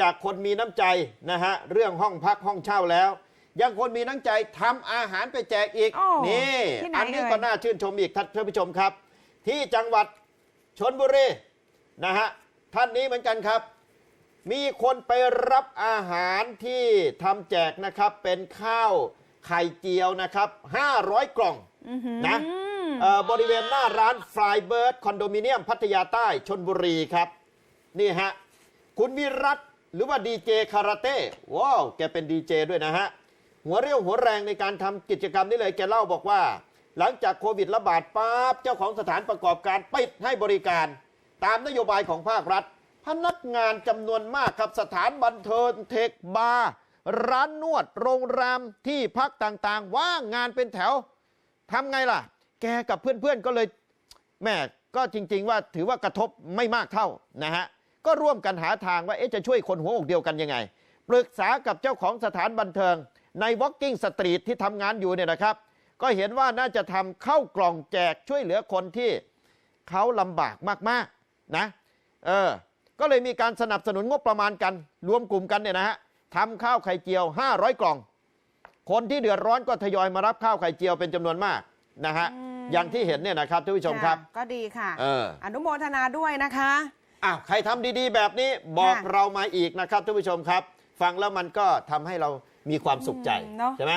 จากคนมีน้ำใจนะฮะเรื่องห้องพักห้องเช่าแล้ว ยังคนมีน้ำใจทำอาหารไปแจกอีกโอ้นี่ที่ไหนอันนี้เอ่ย ก็น่าชื่นชมอีกท่านท่านผู้ชมครับ ที่จังหวัดชนบุรีนะฮะท่านนี้เหมือนกันครับ มีคนไปรับอาหารที่ทำแจกนะครับเป็นข้าวไข่เจียวนะครับ 500 กล่องอื้อหือนะเอ่อบริเวณหน้าร้านฟลายเบิร์ดคอนโดมิเนียมพัทยาใต้ชนบุรีครับ นี่ฮะ คุณวิรัต หรือว่าดีเจคาราเต้ว้าวแกเป็นดีเจด้วยนะฮะ หัวเรี่ยวหัวแรงในการทำกิจกรรมนี้เลยแกเล่าบอกว่า หลังจากโควิดระบาดปั๊บเจ้าของสถานประกอบการปิดให้บริการ ตามนโยบายของภาครัฐ พนักงานจำนวนมากครับสถานบันเทิงเทคบาร์ร้านนวด โรงแรมที่พักต่างๆ ว่างงานเป็นแถวทำไงล่ะ แกกับเพื่อนๆก็เลยแม่ก็จริง ๆ ว่าถือว่ากระทบไม่มากเท่านะฮะ ก็ร่วมกันหาทางว่าเอ๊ะจะช่วยคนหัวอกเดียวกันยังไง ปรึกษากับเจ้าของสถานบันเทิง ใน Walking Street ที่ทำงานอยู่เนี่ยนะครับ ก็เห็นว่าน่าจะทำเข้ากล่องแจกช่วยเหลือคนที่เขาลำบากมากๆนะเออก็เลยมีการสนับสนุนงบประมาณกัน รวมกลุ่มกันเนี่ยนะฮะทำข้าวไข่เจียว 500 กล่อง คนที่เดือดร้อนก็ทยอยมารับข้าวไข่เจียวเป็นจำนวนมากนะฮะอืมอย่างที่เห็นเนี่ยนะครับท่านผู้ชมครับ ก็ดีค่ะเอออนุโมทนาด้วยนะคะ อ้าวใครทำดีๆ แบบนี้บอกค่ะเรามาอีกนะครับท่านผู้ชมครับ ฟังแล้วมันก็ทำให้เรามีความสุขใจอืมเนอะ ใช่ไหม